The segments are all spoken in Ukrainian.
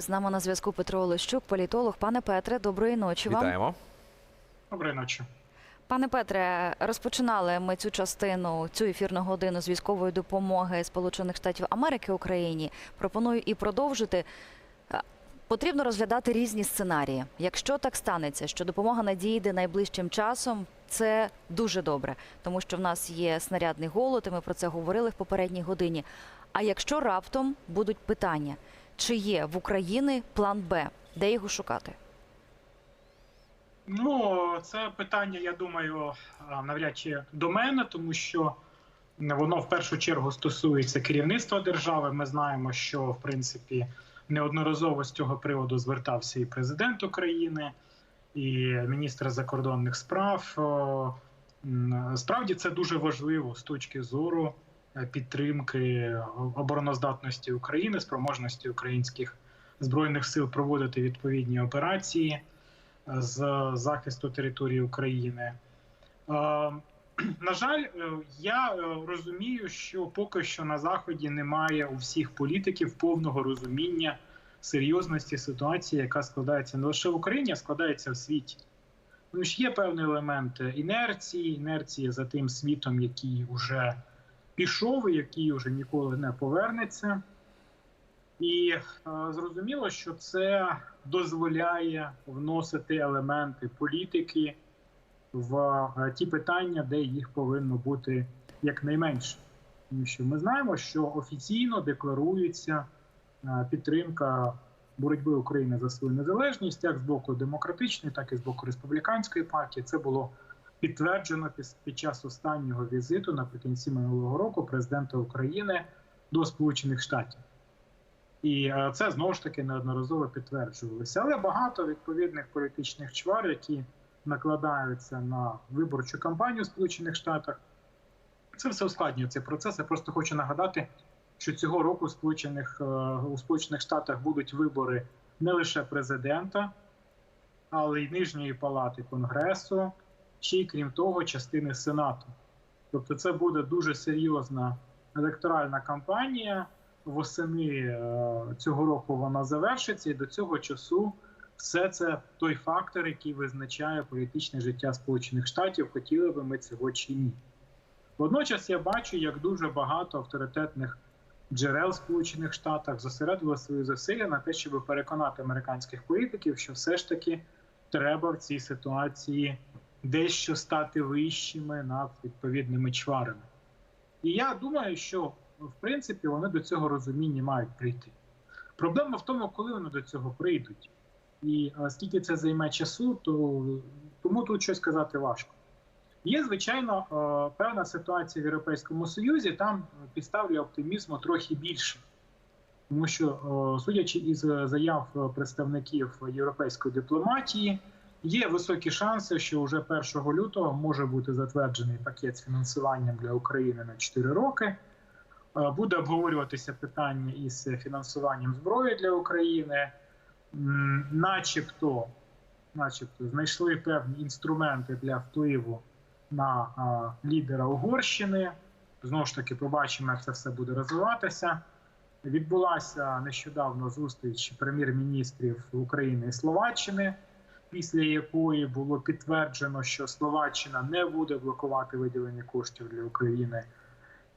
З нами на зв'язку Петро Олещук, політолог. Пане Петре, доброї ночі вам. Вітаємо. Доброї ночі. Пане Петре, розпочинали ми цю частину, цю ефірну годину з військової допомоги Сполучених Штатів Америки Україні. Пропоную і продовжити. Е, Потрібно розглядати різні сценарії. Якщо так станеться, що допомога надійде найближчим часом, це дуже добре, тому що в нас є снарядний голод, і ми про це говорили в попередній годині. А якщо раптом будуть питання, чи є в Україні план Б, де його шукати? Ну, це питання, я думаю, навряд чи до мене, тому що воно в першу чергу стосується керівництва держави. Ми знаємо, що в принципі неодноразово з цього приводу звертався і президент України, і міністр закордонних справ. Справді це дуже важливо з точки зору підтримки обороноздатності України, спроможності українських збройних сил проводити відповідні операції з захисту території України. Е, На жаль, е, я е, розумію, що поки що на заході немає у всіх політиків повного розуміння серйозності ситуації, яка складається не лише в Україні, а складається в світі. Тому що є певний елемент інерції, інерції за тим світом, який вже пішов який вже ніколи не повернеться. І е, зрозуміло, що це дозволяє вносити елементи політики в е, ті питання, де їх повинно бути якнайменше. Тому що ми знаємо, що офіційно декларується е, підтримка боротьби України за свою незалежність, як з боку демократичної, так і з боку республіканської партії. Це було підтверджено під- час останнього візиту наприкінці минулого року президента України до Сполучених Штатів. І е, це знову ж таки неодноразово підтверджувалося. Але багато відповідних політичних чвар, які накладаються на виборчу кампанію в Сполучених Штатах, це все ускладнює цей процес. Я просто хочу нагадати, що цього року в Сполучених, е, у Сполучених Штатах будуть вибори не лише президента, але й нижньої палати Конгресу, ще й крім того, частини Сенату. Тобто, це буде дуже серйозна електоральна кампанія восени е, цього року вона завершиться, і до цього часу все це той фактор, який визначає політичне життя Сполучених Штатів, хотіли би ми цього чи ні. Водночас я бачу, як дуже багато авторитетних джерел Сполучених Штатах зосередили свої зусилля на те, щоб переконати американських політиків, що все ж таки треба в цій ситуації дещо стати вищими над відповідними чварами. І я думаю, що в принципі вони до цього розуміння мають прийти. Проблема в тому, коли вони до цього прийдуть. І е, скільки це займе часу, то тому тут щось сказати важко. Є, звичайно, е, певна ситуація в Європейському Союзі, там підстав для оптимізму трохи більше. Тому що, е, судячи із заяв представників європейської дипломатії, є високі шанси, що вже 1 лютого може бути затверджений пакет з фінансуванням для України на 4 роки. Е, Буде обговорюватися питання із фінансуванням зброї для України, начебто, начебто знайшли певні інструменти для впливу на лідера Угорщини. Знову ж таки, побачимо, як це все буде розвиватися. Відбулася нещодавно зустріч прем'єр-міністрів України і Словаччини, після якої було підтверджено, що Словаччина не буде блокувати виділення коштів для України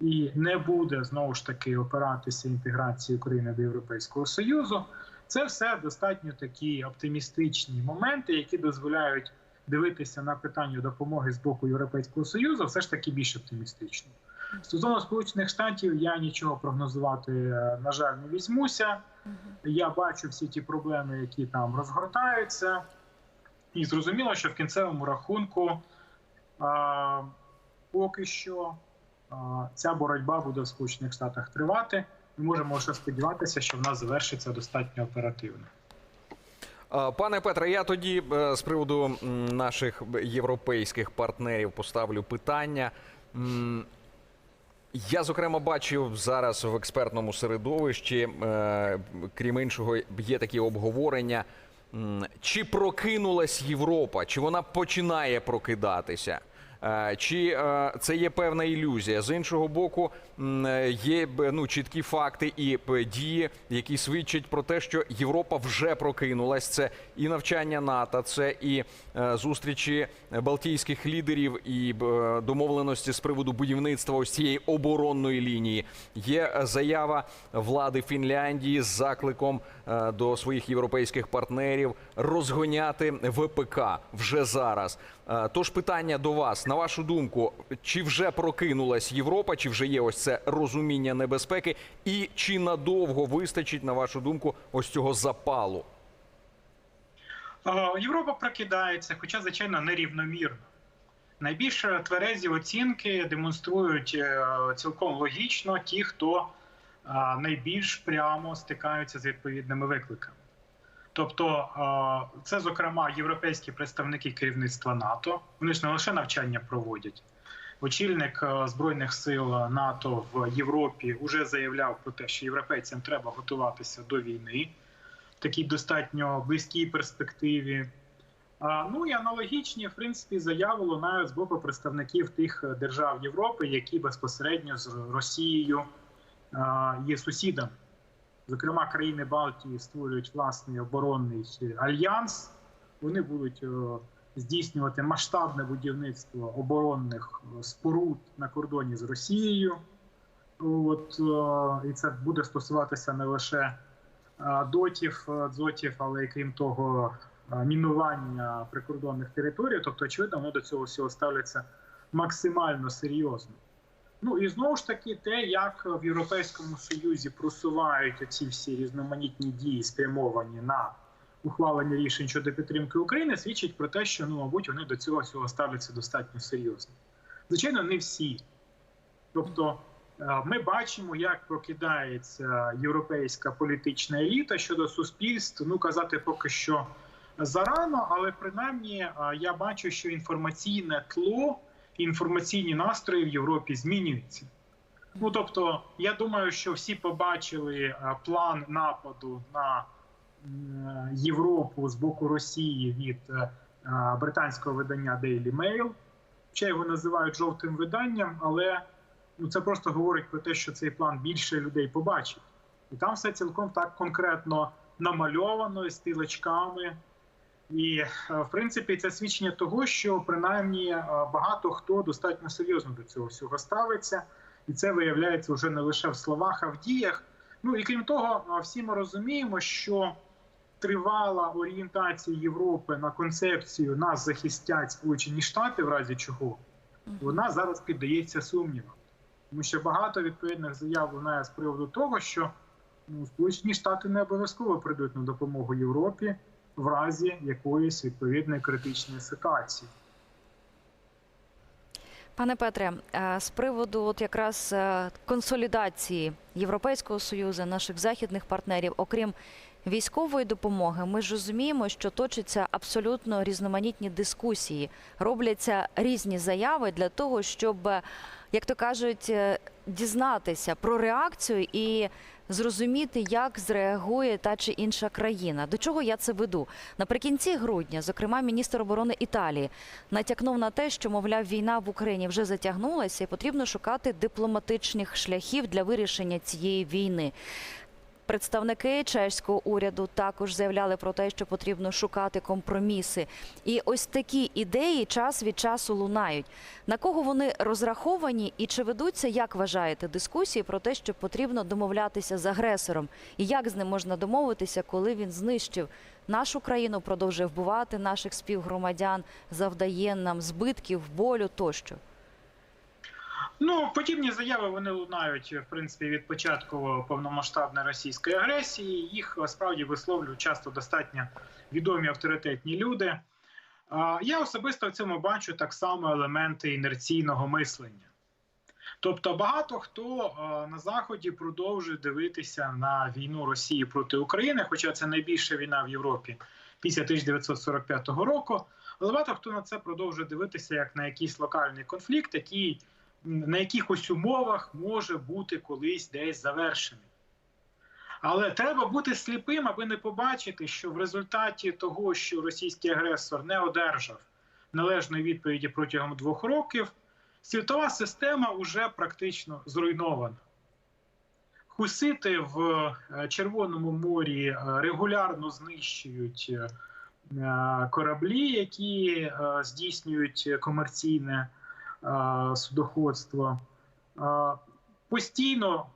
і не буде знову ж таки опиратися інтеграції України до Європейського Союзу. Це все достатньо такі оптимістичні моменти, які дозволяють дивитися на питання допомоги з боку Європейського Союзу, все ж таки більш оптимістично. Стосовно Сполучених Штатів я нічого прогнозувати, е, на жаль, не візьмуся. Я бачу всі ті проблеми, які там розгортаються, і зрозуміло, що в кінцевому рахунку а, поки що а, ця боротьба буде в Сполучених Штатах тривати. Ми можемо лише сподіватися, що вона завершиться достатньо оперативно. Пане Петре, я тоді е, з приводу наших європейських партнерів поставлю питання. Я, зокрема, бачив зараз в експертному середовищі, е, крім іншого, є такі обговорення. Чи прокинулась Європа, чи вона починає прокидатися? Е, Чи е, це є певна ілюзія? З іншого боку, є ну, чіткі факти і дії, які свідчать про те, що Європа вже прокинулась. Це і навчання НАТО, це і е, зустрічі балтійських лідерів, і домовленості з приводу будівництва ось цієї оборонної лінії. Є заява влади Фінляндії з закликом до своїх європейських партнерів розгоняти ВПК вже зараз. Е, Тож питання до вас, на вашу думку, чи вже прокинулась Європа, чи вже є ось це розуміння небезпеки, і чи надовго вистачить, на вашу думку, ось цього запалу? Е, Європа прокидається, хоча, звичайно, нерівномірно. Найбільш тверезі оцінки демонструють е, цілком логічно ті, хто найбільш прямо стикаються з відповідними викликами. Тобто, це, зокрема, європейські представники керівництва НАТО. Вони ж не лише навчання проводять. Очільник збройних сил НАТО в Європі вже заявляв про те, що європейцям треба готуватися до війни в такій достатньо близькій перспективі. Ну і аналогічні, в принципі, заяви лунають з боку представників тих держав Європи, які безпосередньо з Росією є сусідами. Зокрема, країни Балтії створюють власний оборонний альянс. Вони будуть е, здійснювати масштабне будівництво оборонних е, споруд на кордоні з Росією. От, е, і це буде стосуватися не лише дотів, дзотів, але й крім того, мінування прикордонних територій. Тобто, очевидно, вони до цього всього ставляться максимально серйозно. Ну і знову ж таки, те, як в Європейському Союзі просувають ці всі різноманітні дії, спрямовані на ухвалення рішень щодо підтримки України, свідчить про те, що ну, мабуть, вони до цього всього ставляться достатньо серйозно. Звичайно, не всі. Тобто, е, ми бачимо, як прокидається європейська політична еліта щодо суспільств. Ну казати поки що зарано, але принаймні е, я бачу, що інформаційне тло, інформаційні настрої в Європі змінюються. Ну тобто, я думаю, що всі побачили е, план нападу на е, Європу з боку Росії від е, британського видання Daily Mail. Ще його називають жовтим виданням, але ну це просто говорить про те, що цей план більше людей побачить, і там все цілком так конкретно намальовано з стрілочками. І е, в принципі це свідчення того, що принаймні е, багато хто достатньо серйозно до цього всього ставиться, і це виявляється вже не лише в словах, а в діях. Ну і крім того, е, всі ми розуміємо, що тривала орієнтація Європи на концепцію нас захистять Сполучені Штати, в разі чого вона зараз піддається сумнівам, тому що багато відповідних заяв лунає з приводу того, що ну, Сполучені Штати не обов'язково прийдуть на допомогу Європі в разі якоїсь відповідної критичної ситуації. Пане Петре, е, з приводу от якраз е, консолідації Європейського союзу, наших західних партнерів, окрім військової допомоги, ми ж розуміємо, що точаться абсолютно різноманітні дискусії, робляться різні заяви для того, щоб, е, як то кажуть, дізнатися про реакцію і зрозуміти, як зреагує та чи інша країна. До чого я це веду? Наприкінці грудня, зокрема, міністр оборони Італії натякнув на те, що мовляв, війна в Україні вже затягнулася, і потрібно шукати дипломатичних шляхів для вирішення цієї війни. Представники чеського уряду також заявляли про те, що потрібно шукати компроміси. І ось такі ідеї час від часу лунають. На кого вони розраховані, і чи ведуться, як вважаєте, дискусії про те, що потрібно домовлятися з агресором, і як з ним можна домовитися, коли він знищив нашу країну, продовжує вбивати наших співгромадян, завдає нам збитків, болю тощо. Ну, подібні заяви вони лунають в принципі від початку повномасштабної російської агресії. Їх справді висловлюють часто достатньо відомі авторитетні люди. Я особисто в цьому бачу так само елементи інерційного мислення. Тобто багато хто на заході продовжує дивитися на війну Росії проти України, хоча це найбільша війна в Європі після 1945 року. Але багато хто на це продовжує дивитися як на якийсь локальний конфлікт, який на якихось умовах може бути колись десь завершений. Але треба бути сліпим, аби не побачити, що в результаті того, що російський агресор не одержав належної відповіді протягом двох років, світова система вже практично зруйнована. Хусити в е, Червоному морі е, регулярно знищують е, кораблі, які здійснюють комерційне судоходство. Е, Постійно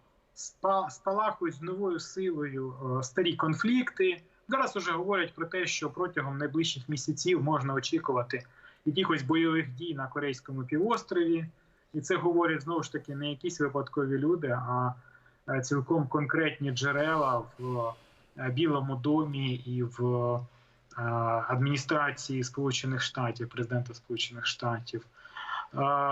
спалахують з новою силою старі конфлікти. Зараз вже говорять про те, що протягом найближчих місяців можна очікувати якихось бойових дій на Корейському півострові. І це говорять знову ж таки не якісь випадкові люди, а цілком конкретні джерела в Білому домі і в адміністрації Сполучених Штатів, президента Сполучених Штатів.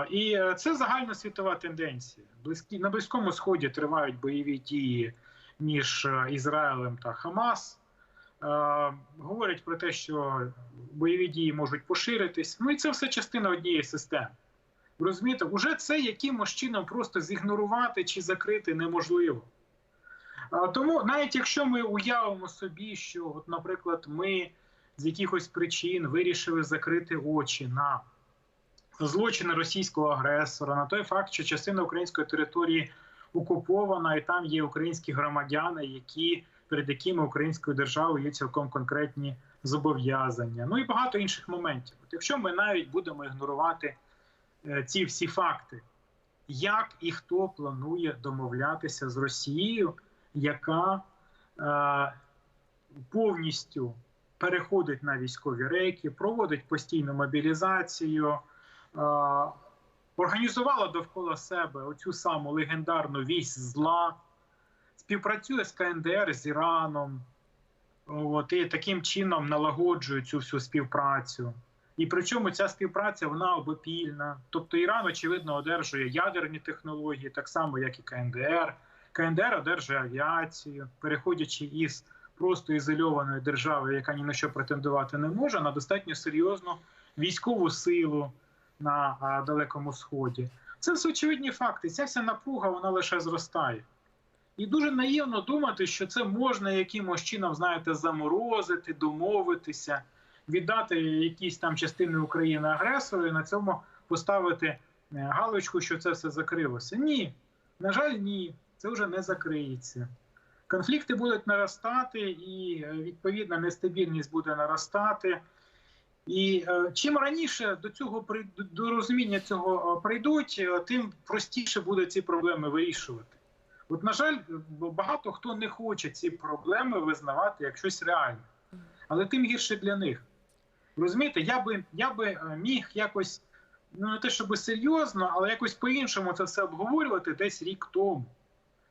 І це загальносвітова тенденція. Близькі на близькому сході тривають бойові дії між е, Ізраїлем та Хамас. Е, Говорять про те, що бойові дії можуть поширитись. Ну і це все частина однієї системи. Розумієте, уже це якимось чином просто зігнорувати чи закрити неможливо. Тому, навіть якщо ми уявимо собі, що, от, наприклад, ми з якихось причин вирішили закрити очі на злочини російського агресора, на той факт, що частина української території окупована, і там є українські громадяни, які перед якими українською державою є цілком конкретні зобов'язання. Ну і багато інших моментів. От якщо ми навіть будемо ігнорувати е, ці всі факти, як і хто планує домовлятися з Росією, яка е, повністю переходить на військові рейки, проводить постійну мобілізацію, організувала довкола себе оцю саму легендарну вісь зла, співпрацює з КНДР з Іраном, от, і таким чином налагоджує цю всю співпрацю. І причому ця співпраця вона обопільна. Тобто Іран, очевидно, одержує ядерні технології, так само, як і КНДР. КНДР одержує авіацію, переходячи із просто ізольованої держави, яка ні на що претендувати не може, на достатньо серйозну військову силу на Далекому Сході. Це все очевидні факти. Ця вся напруга вона лише зростає. І дуже наївно думати, що це можна якимось чином, знаєте, заморозити, домовитися, віддати якісь там частини України агресору і на цьому поставити е, галочку, що це все закрилося. Ні, на жаль, ні, це вже не закриється. Конфлікти будуть наростати, і е, відповідна нестабільність буде наростати. І е, чим раніше до цього до розуміння цього е, прийдуть, е, тим простіше буде ці проблеми вирішувати. От, на жаль, багато хто не хоче ці проблеми визнавати як щось реальне, але тим гірше для них. Розумієте, я би, я би міг якось, ну не те, щоб серйозно, але якось по-іншому це все обговорювати десь рік тому,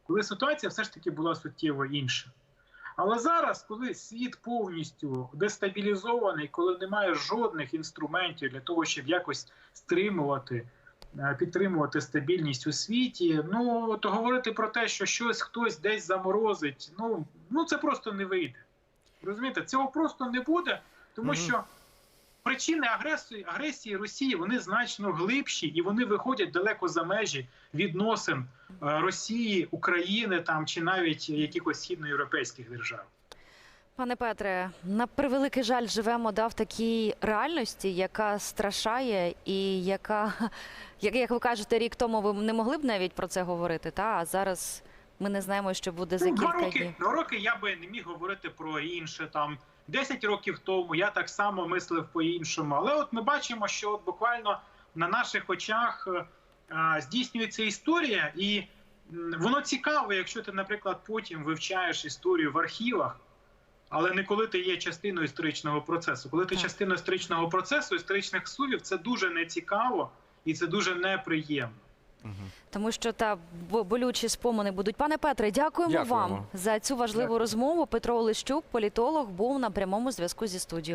коли ситуація все ж таки була суттєво інша. Але зараз, коли світ повністю дестабілізований, коли немає жодних інструментів для того, щоб якось стримувати, е, підтримувати стабільність у світі, ну то говорити про те, що щось хтось десь заморозить, ну, ну це просто не вийде. Розумієте, цього просто не буде, тому що причини агресії, агресії Росії вони значно глибші і вони виходять далеко за межі відносин е, Росії, України там чи навіть якихось східноєвропейських держав. Пане Петре, на превеликий жаль, живемо да, в такій реальності, яка страшає, і яка, як, як ви кажете, рік тому ви не могли б навіть про це говорити, та а зараз ми не знаємо, що буде за Ну, два кілька роки, днів. два роки я би не міг говорити про інше. Там 10 років тому я так само мислив по-іншому. Але от ми бачимо, що от буквально на наших очах е, е, здійснюється історія, і воно цікаво, якщо ти, наприклад, потім вивчаєш історію в архівах. Але не коли ти є частиною історичного процесу. Коли ти частиною історичного процесу, історичних сувів, це дуже нецікаво і це дуже неприємно. Тому що та болючі спомини будуть. Пане Петре, дякуємо, Дякуємо. вам за цю важливу Дякую. розмову. Петро Олещук, політолог, був на прямому зв'язку зі студією.